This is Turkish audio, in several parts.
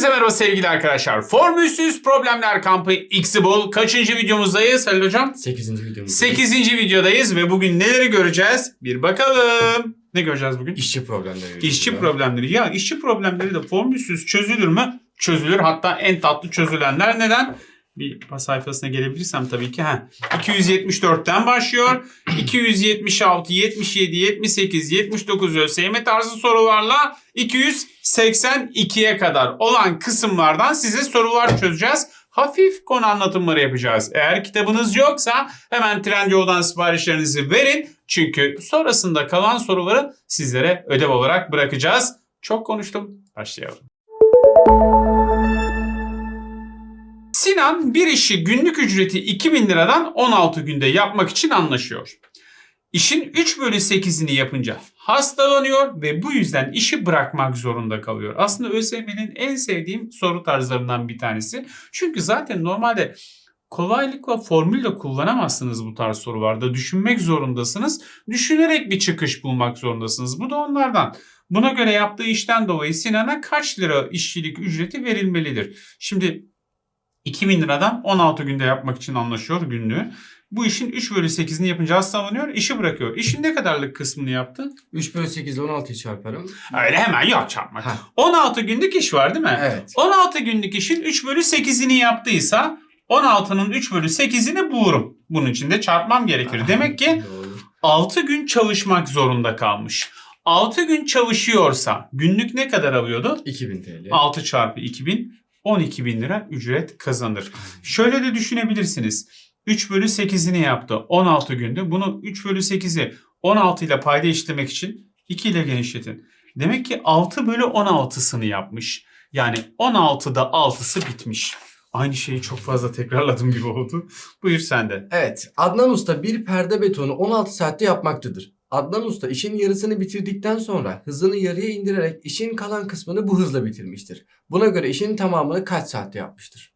Hepinize merhaba sevgili arkadaşlar. Formülsüz Problemler Kampı X'i bul. Kaçıncı videomuzdayız Halil Hocam? 8. videomuz. 8. videodayız ve bugün neleri göreceğiz? Bir bakalım. Ne göreceğiz bugün? İşçi problemleri. İşçi problemleri. Ya işçi problemleri de formülsüz çözülür mü? Çözülür. Hatta en tatlı çözülenler neden? Bir sayfasına gelebilirsem tabii ki. Ha. 274'ten başlıyor. 276, 77, 78, 79 ÖSYM tarzı sorularla 282'ye kadar olan kısımlardan size sorular çözeceğiz. Hafif konu anlatımları yapacağız. Eğer kitabınız yoksa hemen Trendyol'dan siparişlerinizi verin. Çünkü sonrasında kalan soruları sizlere ödev olarak bırakacağız. Çok konuştum. Başlayalım. Sinan bir işi günlük ücreti 2000 liradan 16 günde yapmak için anlaşıyor. İşin 3 bölü 8'ini yapınca hastalanıyor ve bu yüzden işi bırakmak zorunda kalıyor. Aslında ÖSYM'nin en sevdiğim soru tarzlarından bir tanesi. Çünkü zaten normalde kolaylıkla formülle kullanamazsınız bu tarz sorularda. Düşünmek zorundasınız. Düşünerek bir çıkış bulmak zorundasınız. Bu da onlardan. Buna göre yaptığı işten dolayı Sinan'a kaç lira işçilik ücreti verilmelidir? Şimdi 2000 liradan 16 günde yapmak için anlaşıyor günlüğü. Bu işin 3 bölü 8'ini yapınca hastalanıyor, işi bırakıyor. İşin ne kadarlık kısmını yaptı? 3 bölü 8 ile 16'yı çarparım. Öyle hemen yok çarpmak. Ha. 16 günlük iş var değil mi? Evet. 16 günlük işin 3 bölü 8'ini yaptıysa 16'nın 3 bölü 8'ini bulurum. Bunun için de çarpmam gerekir. Demek ki Doğru. 6 gün çalışmak zorunda kalmış. 6 gün çalışıyorsa günlük ne kadar alıyordu? 2000 TL. 6 çarpı 2000 12 bin lira ücret kazanır. Şöyle de düşünebilirsiniz. 3 bölü 8'ini yaptı 16 günde. Bunu 3 bölü 8'i 16 ile payda işlemek için 2 ile genişletin. Demek ki 6 bölü 16'sını yapmış. Yani 16'da 6'sı bitmiş. Aynı şeyi çok fazla tekrarladım gibi oldu. Buyur sen de. Evet. Adnan Usta bir perde betonu 16 saatte yapmaktadır. Adnan Usta işin yarısını bitirdikten sonra hızını yarıya indirerek işin kalan kısmını bu hızla bitirmiştir. Buna göre işin tamamını kaç saatte yapmıştır?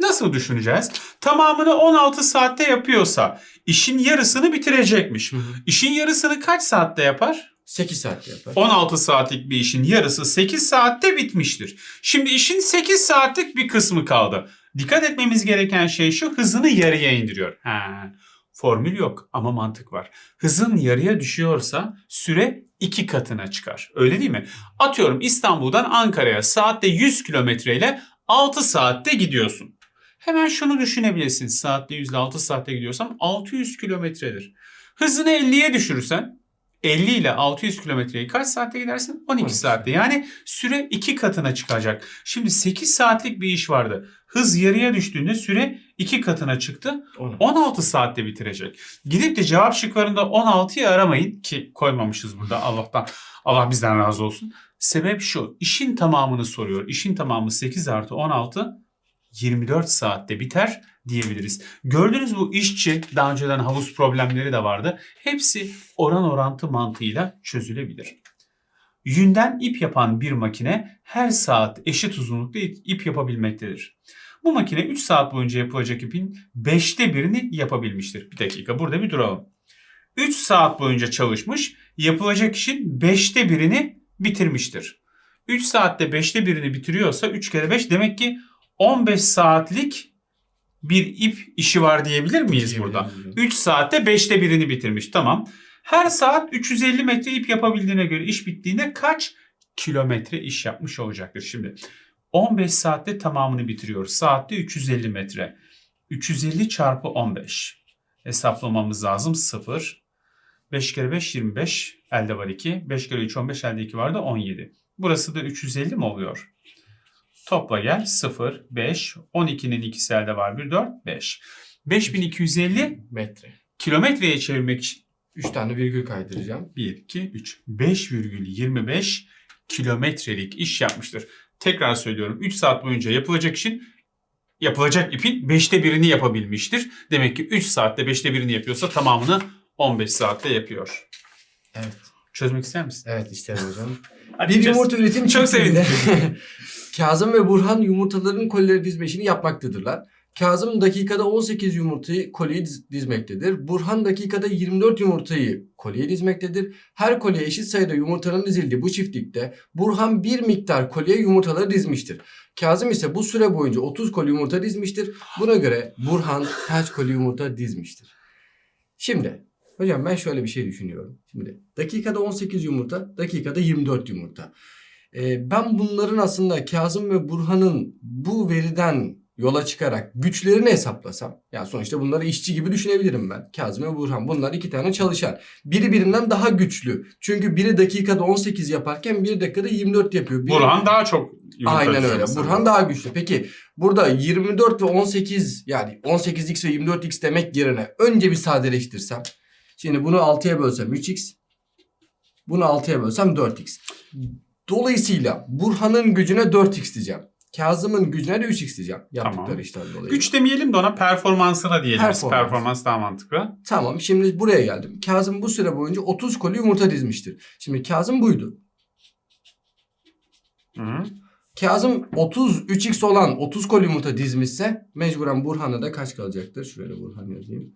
Nasıl düşüneceğiz? Tamamını 16 saatte yapıyorsa işin yarısını bitirecekmiş. İşin yarısını kaç saatte yapar? 8 saatte yapar. 16 saatlik bir işin yarısı 8 saatte bitmiştir. Şimdi işin 8 saatlik bir kısmı kaldı. Dikkat etmemiz gereken şey şu hızını yarıya indiriyor. Ha, formül yok ama mantık var. Hızın yarıya düşüyorsa süre iki katına çıkar. Öyle değil mi? Atıyorum İstanbul'dan Ankara'ya saatte 100 kilometre ile 6 saatte gidiyorsun. Hemen şunu düşünebilirsin. Saatte 100 ile 6 saatte gidiyorsam 600 kilometredir. Hızını 50'ye düşürürsen 50 ile 600 kilometreyi kaç saatte gidersin? 12 12 saatte. Yani süre iki katına çıkacak. Şimdi 8 saatlik bir iş vardı. Hız yarıya düştüğünde süre iki katına çıktı. 10. 16 saatte bitirecek. Gidip de cevap şıklarında 16'yı aramayın ki koymamışız burada Allah'tan. Allah bizden razı olsun. Sebep şu. işin tamamını soruyor. İşin tamamı 8 artı 16 24 saatte biter diyebiliriz. Gördüğünüz bu işçi daha önceden havuz problemleri de vardı. Hepsi oran orantı mantığıyla çözülebilir. Yünden ip yapan bir makine her saat eşit uzunlukta ip yapabilmektedir. Bu makine 3 saat boyunca yapılacak ipin 5'te birini yapabilmiştir. Bir dakika burada bir duralım. 3 saat boyunca çalışmış, yapılacak işin 5'te birini bitirmiştir. 3 saatte 5'te birini bitiriyorsa 3 kere 5 demek ki 15 saatlik bir ip işi var diyebilir miyiz burada? 3 saatte 5'te birini bitirmiş. Tamam. Her saat 350 metre ip yapabildiğine göre iş bittiğinde kaç kilometre iş yapmış olacaktır? Şimdi 15 saatte tamamını bitiriyor. Saatte 350 metre. 350 çarpı 15. Hesaplamamız lazım. 0. 5 kere 5 25. Elde var 2. 5 kere 3 15. Elde 2 vardı 17. Burası da 350 mi oluyor? Topla gel. 0, 5, 12'nin ikisi elde var. 1, 4, 5. 5250 Metre. kilometreye çevirmek için 3 tane virgül kaydıracağım. 1, 2, 3. 5,25 kilometrelik iş yapmıştır. Tekrar söylüyorum 3 saat boyunca yapılacak işin yapılacak ipin 5'te birini yapabilmiştir. Demek ki 3 saatte 5'te birini yapıyorsa tamamını 15 saatte yapıyor. Evet. Çözmek ister misin? Evet isterim hocam. Hadi bir çöz. yumurta üretim Çok çiftliğinde Kazım ve Burhan yumurtaların kolileri dizme işini yapmaktadırlar. Kazım dakikada 18 yumurtayı kolye diz- dizmektedir. Burhan dakikada 24 yumurtayı kolye dizmektedir. Her kolye eşit sayıda yumurtanın dizildiği bu çiftlikte Burhan bir miktar kolye yumurtaları dizmiştir. Kazım ise bu süre boyunca 30 kolye yumurta dizmiştir. Buna göre Burhan kaç kolye yumurta dizmiştir? Şimdi hocam ben şöyle bir şey düşünüyorum. Şimdi dakikada 18 yumurta, dakikada 24 yumurta. Ee, ben bunların aslında Kazım ve Burhan'ın bu veriden yola çıkarak güçlerini hesaplasam. Yani sonuçta bunları işçi gibi düşünebilirim ben. Kazım ve Burhan bunlar iki tane çalışan. Biri birinden daha güçlü. Çünkü biri dakikada 18 yaparken biri dakikada 24 yapıyor. Biri- Burhan daha çok yumurta Aynen öyle. mesela. Burhan daha güçlü. Peki burada 24 ve 18 yani 18x ve 24x demek yerine önce bir sadeleştirsem. Şimdi bunu 6'ya bölsem 3x. Bunu 6'ya bölsem 4x. Dolayısıyla Burhan'ın gücüne 4x diyeceğim. Kazım'ın gücüne de 3x diyeceğim. Yaptıkları Tamam. işten dolayı. Güç demeyelim de ona performansına diyelim. Performans. Performans daha mantıklı. Tamam şimdi buraya geldim. Kazım bu süre boyunca 30 koli yumurta dizmiştir. Şimdi Kazım buydu. Hı -hı. Kazım 30 3x olan 30 kol yumurta dizmişse mecburen Burhan'a da kaç kalacaktır? Şöyle Burhan yazayım.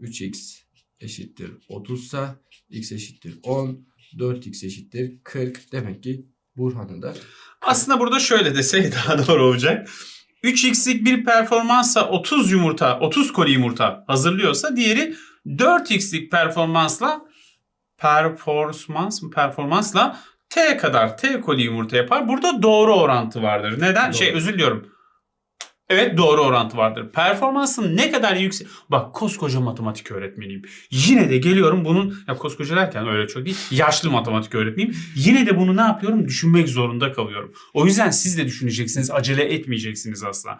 3x eşittir 30 sa x eşittir 10 4x eşittir 40 demek ki Burhan'a da Aslında burada şöyle desek daha doğru olacak. 3x'lik bir performansla 30 yumurta, 30 koli yumurta hazırlıyorsa diğeri 4x'lik performansla performans mı performansla t kadar t koli yumurta yapar. Burada doğru orantı vardır. Neden? Doğru. Şey özür diliyorum. Evet doğru orantı vardır. Performansın ne kadar yüksek... Bak koskoca matematik öğretmeniyim. Yine de geliyorum bunun... Ya koskoca derken öyle çok değil. Yaşlı matematik öğretmeniyim. Yine de bunu ne yapıyorum? Düşünmek zorunda kalıyorum. O yüzden siz de düşüneceksiniz. Acele etmeyeceksiniz asla.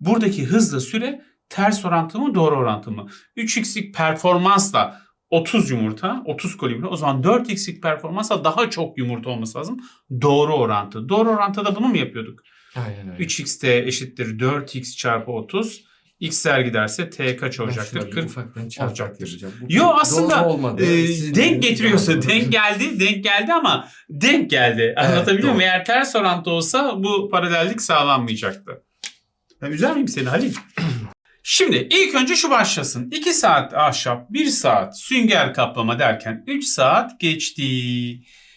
Buradaki hızla süre ters orantı mı doğru orantı mı? 3x'lik performansla 30 yumurta, 30 koli yumurta. O zaman 4x'lik performansla daha çok yumurta olması lazım. Doğru orantı. Doğru orantıda bunu mu yapıyorduk? Aynen öyle. 3xt eşittir 4x çarpı 30. x'ler giderse t kaç olacaktır? Şöyle 40 ufaktan olacaktır. Bu Yo aslında olmadı. e, Sizin denk getiriyorsa gibi denk olmadı. geldi denk geldi ama denk geldi. Anlatabiliyor muyum? doğru. Eğer ters orantı olsa bu paralellik sağlanmayacaktı. Ben üzer miyim seni Halil? Şimdi ilk önce şu başlasın. 2 saat ahşap, 1 saat sünger kaplama derken 3 saat geçti.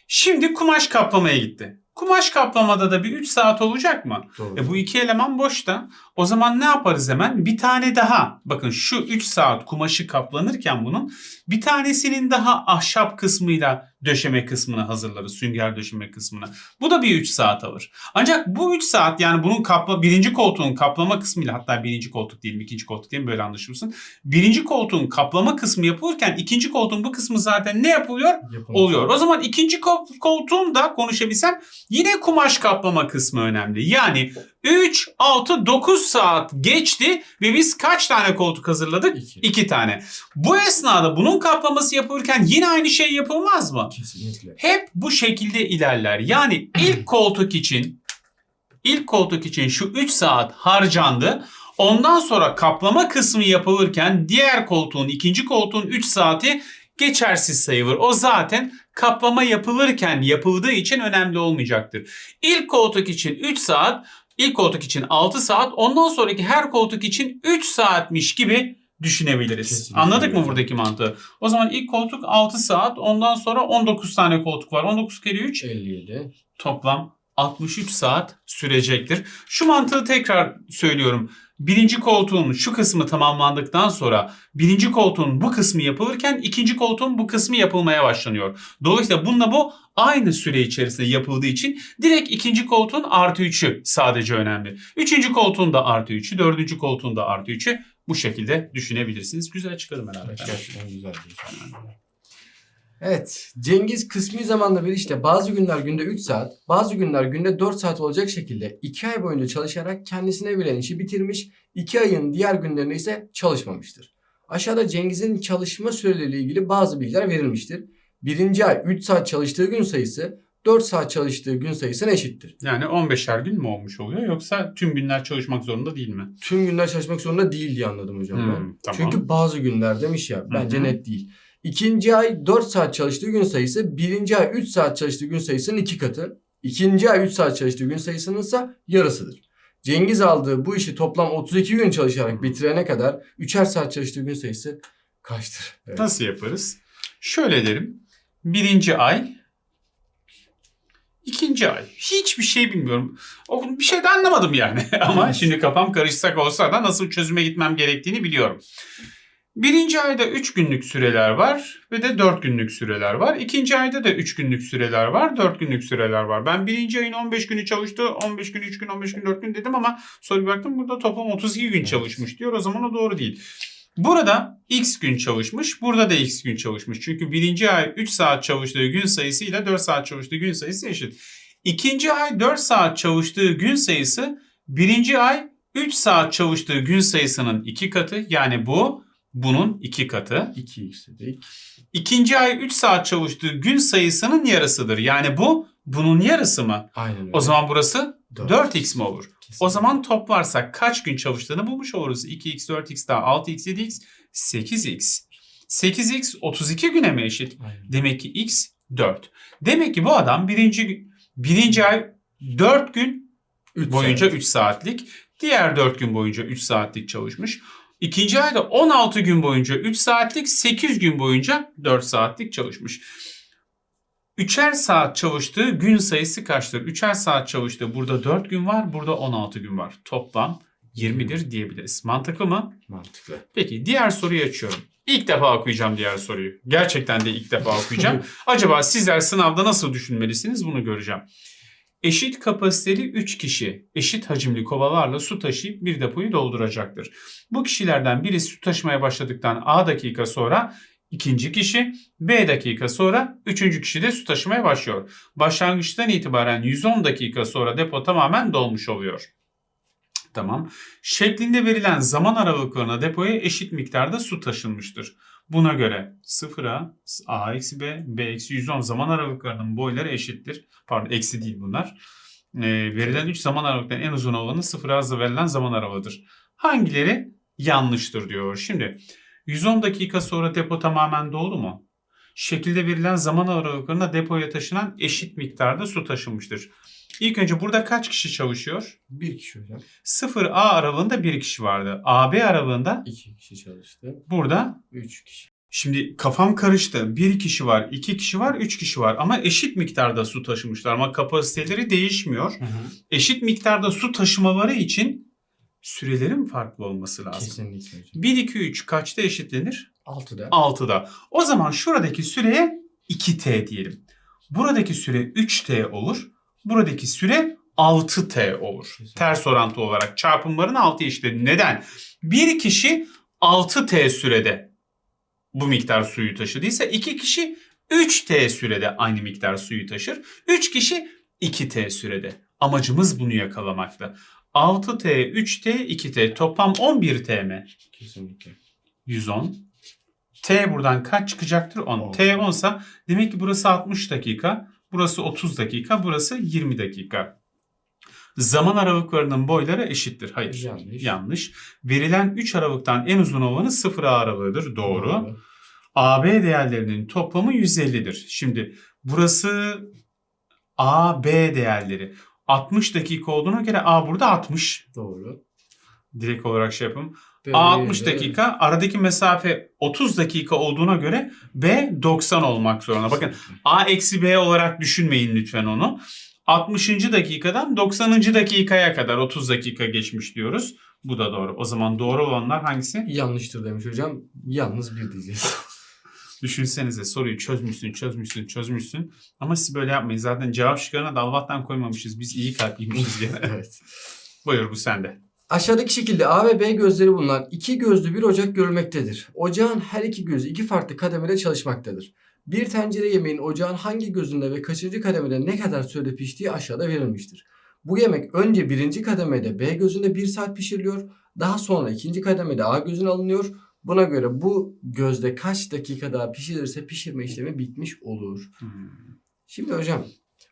Şimdi kumaş kaplamaya gitti. Kumaş kaplamada da bir 3 saat olacak mı? Doğru. E bu iki eleman boşta. O zaman ne yaparız hemen? Bir tane daha. Bakın şu 3 saat kumaşı kaplanırken bunun bir tanesinin daha ahşap kısmıyla döşeme kısmını hazırlarız. Sünger döşeme kısmını. Bu da bir 3 saat alır. Ancak bu 3 saat yani bunun kapla birinci koltuğun kaplama kısmıyla hatta birinci koltuk diyelim ikinci koltuk diyelim böyle anlaşılsın. Birinci koltuğun kaplama kısmı yapılırken ikinci koltuğun bu kısmı zaten ne yapılıyor? Yapın. oluyor. O zaman ikinci kol- koltuğun da konuşabilsem yine kumaş kaplama kısmı önemli. Yani 3, 6, 9 saat geçti ve biz kaç tane koltuk hazırladık? İki. 2 tane. Bu esnada bunun kaplaması yapılırken yine aynı şey yapılmaz mı? Kesinlikle. Hep bu şekilde ilerler. Yani ilk koltuk için ilk koltuk için şu 3 saat harcandı. Ondan sonra kaplama kısmı yapılırken diğer koltuğun, ikinci koltuğun 3 saati geçersiz sayılır. O zaten kaplama yapılırken yapıldığı için önemli olmayacaktır. İlk koltuk için 3 saat, ilk koltuk için 6 saat, ondan sonraki her koltuk için 3 saatmiş gibi düşünebiliriz. Kesinlikle Anladık mı buradaki mantığı? O zaman ilk koltuk 6 saat, ondan sonra 19 tane koltuk var. 19 kere 3 57. toplam 63 saat sürecektir. Şu mantığı tekrar söylüyorum. Birinci koltuğun şu kısmı tamamlandıktan sonra birinci koltuğun bu kısmı yapılırken ikinci koltuğun bu kısmı yapılmaya başlanıyor. Dolayısıyla bununla bu aynı süre içerisinde yapıldığı için direkt ikinci koltuğun artı 3'ü sadece önemli. Üçüncü koltuğun da artı 3'ü, dördüncü koltuğun da artı 3'ü bu şekilde düşünebilirsiniz. Güzel çıkarım herhalde. Şey. Evet. Cengiz kısmi zamanda bir işte bazı günler günde 3 saat, bazı günler günde 4 saat olacak şekilde 2 ay boyunca çalışarak kendisine verilen işi bitirmiş, 2 ayın diğer günlerinde ise çalışmamıştır. Aşağıda Cengiz'in çalışma süreleriyle ilgili bazı bilgiler verilmiştir. Birinci ay 3 saat çalıştığı gün sayısı 4 saat çalıştığı gün sayısına eşittir. Yani 15'er gün mü olmuş oluyor yoksa tüm günler çalışmak zorunda değil mi? Tüm günler çalışmak zorunda değil diye anladım hocam ben. Hmm, tamam. Çünkü bazı günler demiş ya bence Hı hı. net değil. İkinci ay 4 saat çalıştığı gün sayısı birinci ay 3 saat çalıştığı gün sayısının iki katı. İkinci ay 3 saat çalıştığı gün sayısının ise yarısıdır. Cengiz aldığı bu işi toplam 32 gün çalışarak bitirene kadar 3'er saat çalıştığı gün sayısı kaçtır? Evet. Nasıl yaparız? Şöyle derim. Birinci ay, ikinci ay. Hiçbir şey bilmiyorum. Bir şey de anlamadım yani. Ama şimdi kafam karışsak olsa da nasıl çözüme gitmem gerektiğini biliyorum. Birinci ayda 3 günlük süreler var ve de 4 günlük süreler var. İkinci ayda da 3 günlük süreler var, 4 günlük süreler var. Ben birinci ayın 15 günü çalıştı, 15 gün, 3 gün, 15 gün, 4 gün dedim ama sonra baktım burada toplam 32 gün çalışmış diyor. O zaman o doğru değil. Burada x gün çalışmış, burada da x gün çalışmış. Çünkü birinci ay 3 saat çalıştığı gün sayısı ile 4 saat çalıştığı gün sayısı eşit. İkinci ay 4 saat çalıştığı gün sayısı birinci ay 3 saat çalıştığı gün sayısının 2 katı. Yani bu bunun 2 katı. 2x dedik. İkinci ay 3 saat çalıştığı gün sayısının yarısıdır. Yani bu bunun yarısı mı? Aynen öyle. O zaman burası Dört. 4x mi olur? Kesinlikle. O zaman toplarsak kaç gün çalıştığını bulmuş oluruz. 2x, 4x daha 6x, 7x, 8x. 8x 32 güne mi eşit? Aynen. Demek ki x 4. Demek ki bu adam birinci, birinci ay 4 gün Üç boyunca saat. 3 saatlik. Diğer 4 gün boyunca 3 saatlik çalışmış. İkinci ayda 16 gün boyunca 3 saatlik, 8 gün boyunca 4 saatlik çalışmış. Üçer saat çalıştığı gün sayısı kaçtır? Üçer saat çalıştığı burada 4 gün var, burada 16 gün var. Toplam 20'dir diyebiliriz. Mantıklı mı? Mantıklı. Peki diğer soruyu açıyorum. İlk defa okuyacağım diğer soruyu. Gerçekten de ilk defa okuyacağım. Acaba sizler sınavda nasıl düşünmelisiniz bunu göreceğim. Eşit kapasiteli 3 kişi eşit hacimli kovalarla su taşıyıp bir depoyu dolduracaktır. Bu kişilerden biri su taşımaya başladıktan A dakika sonra ikinci kişi, B dakika sonra üçüncü kişi de su taşımaya başlıyor. Başlangıçtan itibaren 110 dakika sonra depo tamamen dolmuş oluyor. Tamam. Şeklinde verilen zaman aralıklarına depoya eşit miktarda su taşınmıştır. Buna göre 0'a A eksi B, B eksi 110 zaman aralıklarının boyları eşittir. Pardon eksi değil bunlar. Ee, verilen 3 zaman aralıklarının en uzun olanı 0'a hızla verilen zaman aralığıdır. Hangileri yanlıştır diyor. Şimdi 110 dakika sonra depo tamamen doldu mu? Şekilde verilen zaman aralıklarına depoya taşınan eşit miktarda su taşınmıştır. İlk önce burada kaç kişi çalışıyor? Bir kişi hocam. 0A aralığında bir kişi vardı. AB aralığında İki kişi çalıştı. burada Üç kişi. Şimdi kafam karıştı. Bir kişi var, iki kişi var, üç kişi var. Ama eşit miktarda su taşımışlar. Ama kapasiteleri değişmiyor. Eşit miktarda su taşımaları için sürelerin farklı olması lazım. Kesinlikle hocam. 1, 2, 3 kaçta eşitlenir? Altıda. 6'da. O zaman şuradaki süreye 2T diyelim. Buradaki süre 3T olur. Buradaki süre 6T olur. Kesinlikle. Ters orantı olarak çarpımların 6 eşittir. Neden? Bir kişi 6T sürede bu miktar suyu taşıdıysa iki kişi 3T sürede aynı miktar suyu taşır. 3 kişi 2T sürede. Amacımız bunu yakalamakta. 6T, 3T, 2T toplam 11T mi? Kesinlikle. 110. T buradan kaç çıkacaktır? 10. On. T 10 sa demek ki burası 60 dakika, burası 30 dakika, burası 20 dakika. Zaman aralıklarının boyları eşittir. Hayır. Yanlış. Yanlış. Verilen 3 aralıktan en uzun olanı 0 aralığıdır. Doğru. AB değerlerinin toplamı 150'dir. Şimdi burası AB değerleri. 60 dakika olduğuna göre A burada 60. Doğru. Direkt olarak şey yapalım. Böyle A 60 de- dakika. Aradaki mesafe 30 dakika olduğuna göre B 90 olmak zorunda. Bakın A eksi B olarak düşünmeyin lütfen onu. 60. dakikadan 90. dakikaya kadar 30 dakika geçmiş diyoruz. Bu da doğru. O zaman doğru olanlar hangisi? Yanlıştır demiş hocam. Yalnız bir diyeceğiz. Düşünsenize soruyu çözmüşsün, çözmüşsün, çözmüşsün. Ama siz böyle yapmayın. Zaten cevap şıklarına da Allah'tan koymamışız. Biz iyi kalpliymişiz gene. evet. Buyur bu sende. Aşağıdaki şekilde A ve B gözleri bulunan iki gözlü bir ocak görülmektedir. Ocağın her iki gözü iki farklı kademede çalışmaktadır. Bir tencere yemeğin ocağın hangi gözünde ve kaçıncı kademede ne kadar sürede piştiği aşağıda verilmiştir. Bu yemek önce birinci kademede B gözünde bir saat pişiriliyor. Daha sonra ikinci kademede A gözüne alınıyor. Buna göre bu gözde kaç dakika daha pişirilirse pişirme işlemi bitmiş olur. Hmm. Şimdi hocam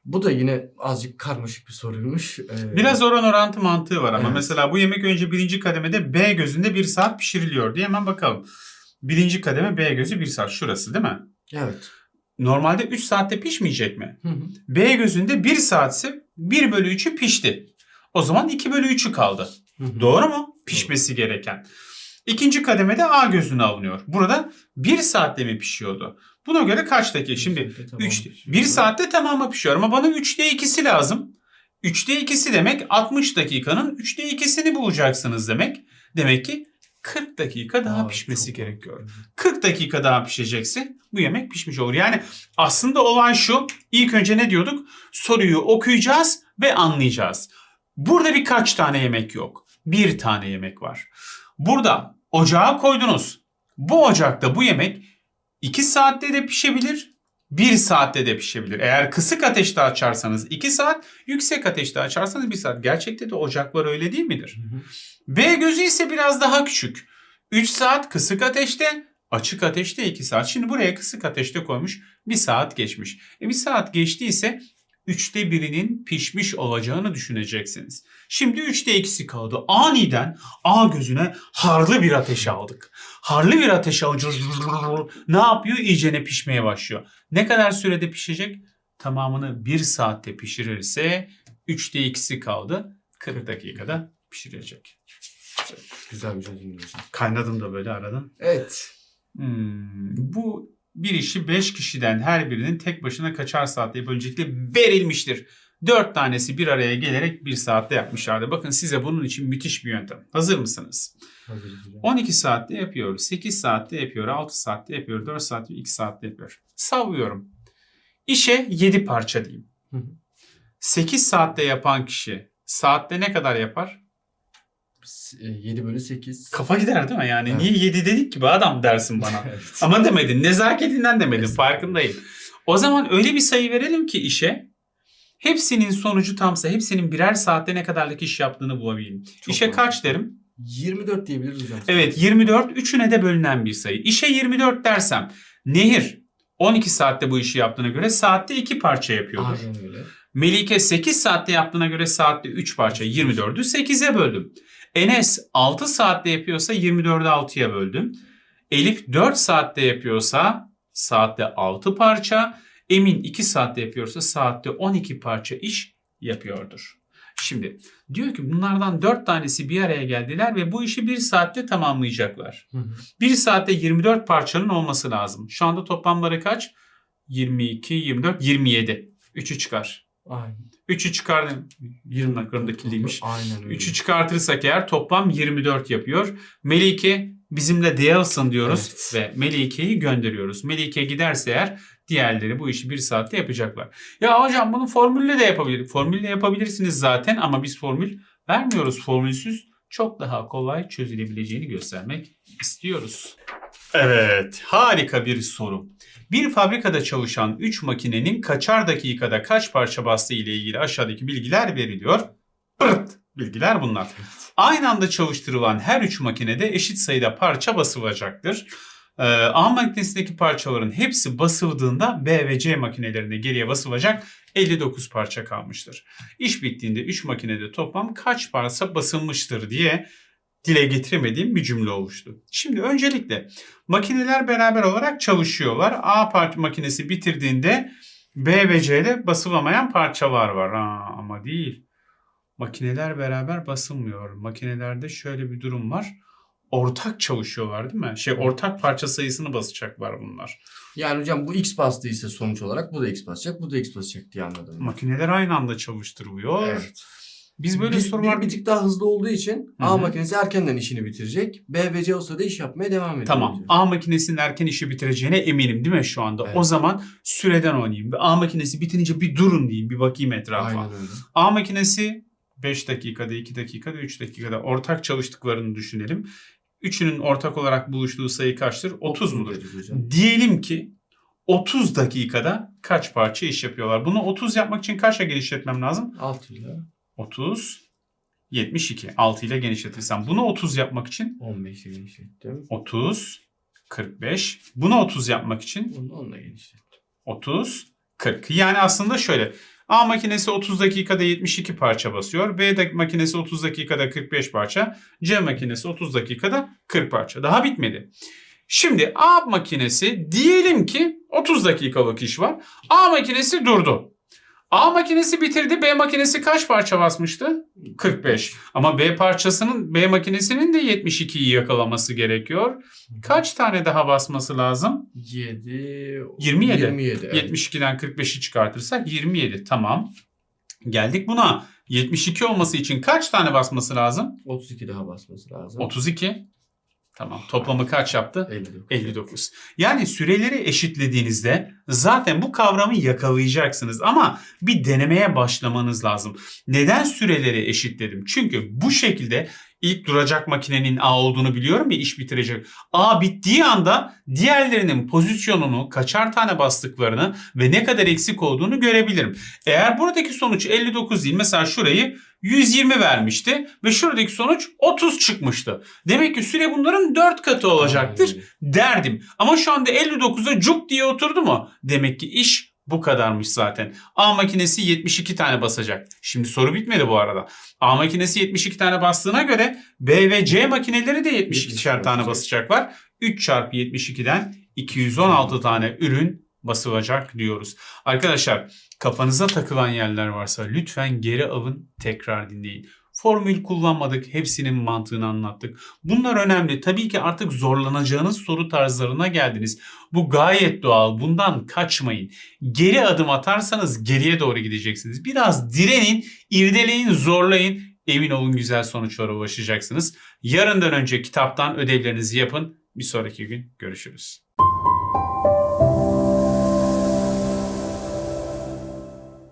bu da yine azıcık karmaşık bir soruymuş. Ee, Biraz oran orantı mantığı var ama Evet. mesela bu yemek önce birinci kademede B gözünde bir saat pişiriliyor diye hemen bakalım. Birinci kademe B gözü bir saat şurası değil mi? Evet. Normalde 3 saatte pişmeyecek mi? Hı hı. B gözünde 1 saatse 1 bölü 3'ü pişti. O zaman 2 bölü 3'ü kaldı. Hı hı. Doğru mu? Pişmesi gereken. İkinci kademede A gözüne alınıyor. Burada 1 saatte mi pişiyordu? Buna göre kaç dakika? Şimdi Tamam. 3 1 saatte tamamı pişiyor ama bana 3'te 2'si lazım. 3'te 2'si demek 60 dakikanın 3'te 2'sini bulacaksınız demek. Demek ki 40 dakika daha Aa, pişmesi çok gerekiyor. mantıklı. 40 dakika daha pişecekse bu yemek pişmiş olur. Yani aslında olay şu. İlk önce ne diyorduk? Soruyu okuyacağız ve anlayacağız. Burada birkaç tane yemek yok. Bir tane yemek var. Burada ocağa koydunuz. Bu ocakta bu yemek 2 saatte de pişebilir, 1 saatte de pişebilir. Eğer kısık ateşte açarsanız 2 saat, yüksek ateşte açarsanız 1 saat. Gerçekte de ocaklar öyle değil midir? Hı hı. B gözü ise biraz daha küçük. 3 saat kısık ateşte, açık ateşte 2 saat. Şimdi buraya kısık ateşte koymuş. 1 saat geçmiş. E 1 saat geçtiyse 3'te birinin pişmiş olacağını düşüneceksiniz. Şimdi 3'te 2'si kaldı. Aniden A gözüne harlı bir ateş aldık. Harlı bir ateş alınca ne yapıyor? İyicene pişmeye başlıyor. Ne kadar sürede pişecek? Tamamını 1 saatte pişirirse 3'te 2'si kaldı. 40 dakikada pişirecek. Güzel bir çözüm hocam. Kaynadım da böyle aradan. Evet. Hmm, bu bir işi 5 kişiden her birinin tek başına kaçar saatte yapabilecekleri verilmiştir. 4 tanesi bir araya gelerek 1 saatte yapmışlardı. Bakın size bunun için müthiş bir yöntem. Hazır mısınız? Hazırız hocam. 12 saatte yapıyor, 8 saatte yapıyor, 6 saatte yapıyor, 4 saatte, 2 saatte yapıyor. Sallıyorum. İşe 7 parça diyeyim. Hı hı. 8 saatte yapan kişi saatte ne kadar yapar? 7 bölü 8. Kafa gider değil mi? Yani Evet. niye 7 dedik ki bu adam dersin bana. evet. Ama demedin. Nezaketinden demedin. Farkındayım. O zaman öyle bir sayı verelim ki işe hepsinin sonucu tamsa hepsinin birer saatte ne kadarlık iş yaptığını bulabileyim. Çok işe mantıklı. kaç derim? 24 diyebiliriz hocam. Evet 24 üçüne de bölünen bir sayı. İşe 24 dersem Nehir 12 saatte bu işi yaptığına göre saatte 2 parça yapıyordur. Aynen öyle. Melike 8 saatte yaptığına göre saatte 3 parça 24'ü 8'e böldüm. Enes 6 saatte yapıyorsa 24'ü 6'ya böldüm. Elif 4 saatte yapıyorsa saatte 6 parça. Emin 2 saatte yapıyorsa saatte 12 parça iş yapıyordur. Şimdi diyor ki bunlardan 4 tanesi bir araya geldiler ve bu işi 1 saatte tamamlayacaklar. Hı hı. 1 saatte 24 parçanın olması lazım. Şu anda toplamları kaç? 22, 24, 27. 3'ü çıkar. Aynen. 3'ü çıkardım. 20 dakikamda kirliymiş. Aynen öyle. 3'ü çıkartırsak eğer toplam 24 yapıyor. Melike bizimle değilsin diyoruz Evet. ve Melike'yi gönderiyoruz. Melike giderse eğer diğerleri bu işi bir saatte yapacaklar. Ya hocam bunu formülle de yapabilir. Formülle yapabilirsiniz zaten ama biz formül vermiyoruz. Formülsüz çok daha kolay çözülebileceğini göstermek istiyoruz. Evet, harika bir soru. Bir fabrikada çalışan 3 makinenin kaçar dakikada kaç parça bastığı ile ilgili aşağıdaki bilgiler veriliyor. Pırt bilgiler bunlar. Aynı anda çalıştırılan her 3 makinede eşit sayıda parça basılacaktır. Ee, A makinesindeki parçaların hepsi basıldığında B ve C makinelerinde geriye basılacak 59 parça kalmıştır. İş bittiğinde 3 makinede toplam kaç parça basılmıştır diye dile getiremediğim bir cümle oluştu. Şimdi öncelikle makineler beraber olarak çalışıyorlar. A parça makinesi bitirdiğinde B ve C'de basılamayan parçalar var. Aa, ama değil. Makineler beraber basılmıyor. Makinelerde şöyle bir durum var. Ortak çalışıyorlar değil mi? Şey ortak parça sayısını basacaklar bunlar. Yani hocam bu X bastıysa sonuç olarak bu da X basacak, bu da X basacak diye anladım. Makineler aynı anda çalıştırılıyor. Evet. Biz böyle bir, sorular bir, bir tık daha hızlı olduğu için Hı A makinesi erkenden işini bitirecek. B ve C o sırada iş yapmaya devam ediyor. Tamam. diyor. A makinesinin erken işi bitireceğine eminim değil mi şu anda? Evet. O zaman süreden oynayayım. A makinesi bitince bir durun diyeyim. Bir bakayım etrafa. Aynen öyle. A makinesi 5 dakikada, 2 dakikada, 3 dakikada ortak çalıştıklarını düşünelim. Üçünün ortak olarak buluştuğu sayı kaçtır? 30 mudur? Diyelim ki 30 dakikada kaç parça iş yapıyorlar? Bunu 30 yapmak için kaçla genişletmem lazım? 6 ile 30, 72. 6 ile genişletirsem. Bunu 30 yapmak için 15 ile genişlettim. 30, 45. Bunu 30 yapmak için Bunu 10 ile genişlettim. 30, 40. Yani aslında şöyle. A makinesi 30 dakikada 72 parça basıyor. B makinesi 30 dakikada 45 parça. C makinesi 30 dakikada 40 parça. Daha bitmedi. Şimdi A makinesi diyelim ki 30 dakikalık iş var. A makinesi durdu. A makinesi bitirdi. B makinesi kaç parça basmıştı? 45. Ama B parçasının B makinesinin de 72'yi yakalaması gerekiyor. Kaç tane daha basması lazım? 7 27. 27. evet. 72'den 45'i çıkartırsak 27. Tamam. Geldik buna. 72 olması için kaç tane basması lazım? 32 daha basması lazım. 32. Tamam. Toplamı kaç yaptı? 59. 59. Yani süreleri eşitlediğinizde zaten bu kavramı yakalayacaksınız ama bir denemeye başlamanız lazım. Neden süreleri eşitledim? Çünkü bu şekilde ilk duracak makinenin A olduğunu biliyorum ya iş bitirecek. A bittiği anda diğerlerinin pozisyonunu, kaçar tane bastıklarını ve ne kadar eksik olduğunu görebilirim. Eğer buradaki sonuç 59 değil mesela şurayı 120 vermişti ve şuradaki sonuç 30 çıkmıştı. Demek ki süre bunların 4 katı olacaktır derdim. Ama şu anda 59'a cuk diye oturdu mu? Demek ki iş bu kadarmış zaten. A makinesi 72 tane basacak. Şimdi soru bitmedi bu arada. A makinesi 72 tane bastığına göre B ve C makineleri de 72'şer tane basacak. basacaklar. 3 çarpı 72'den 216 tane ürün basılacak diyoruz. Arkadaşlar kafanıza takılan yerler varsa lütfen geri alın tekrar dinleyin. Formül kullanmadık. Hepsinin mantığını anlattık. Bunlar önemli. Tabii ki artık zorlanacağınız soru tarzlarına geldiniz. Bu gayet doğal. Bundan kaçmayın. Geri adım atarsanız geriye doğru gideceksiniz. Biraz direnin, irdeleyin, zorlayın. Emin olun güzel sonuçlara ulaşacaksınız. Yarından önce kitaptan ödevlerinizi yapın. Bir sonraki gün görüşürüz.